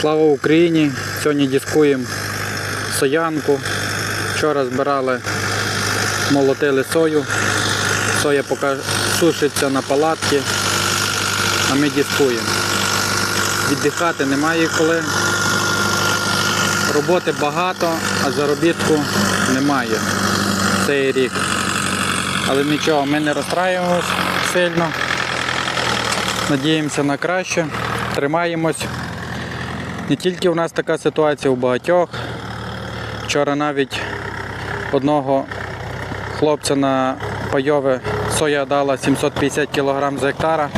Слава Україні! Сьогодні дискуємо соянку. Вчора збирали, молотили сою. Соя поки сушиться на палатці, а ми дискуємо. Віддихати немає коли. Роботи багато, а заробітку немає цей рік. Але нічого, ми не розстраюємось сильно. Надіємося на краще, тримаємось. Не тільки у нас така ситуація, у багатьох. Вчора навіть одного хлопця на пайове соя дала 750 кг з гектара.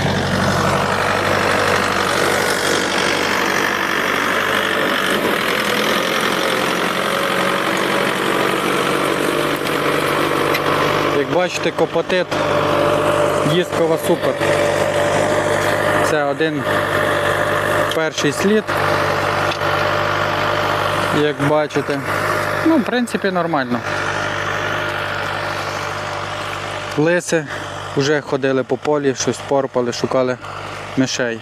Як бачите, копотит дискова супер. Це один перший слід. Як бачите. Ну, в принципі, нормально. Лиси вже ходили по полі, щось порпали, шукали мишей.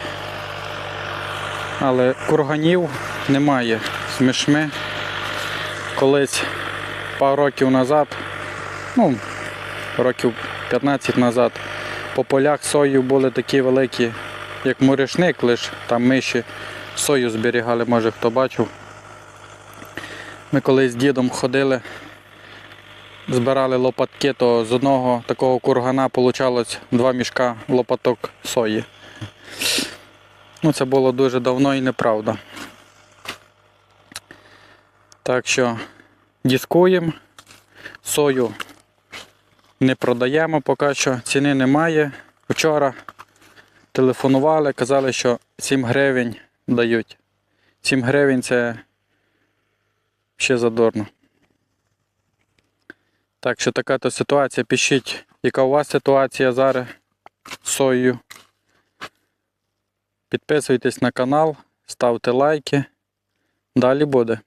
Але курганів немає з мишми. Колись пару років назад, ну, років 15 назад, по полях сою були такі великі, як муришник, лише там миші сою зберігали, може хто бачив. Ми колись з дідом ходили, збирали лопатки, то з одного такого кургана вийшло два мішка лопаток сої. Ну, це було дуже давно і неправда. Так що дискуємо, сою не продаємо поки що, ціни немає. Вчора телефонували, казали, що 7 гривень дають. 7 гривень це ще задорно. Так що така то ситуація. Пишіть, яка у вас ситуація зараз з соєю. Підписуйтесь на канал, ставте лайки. Далі буде.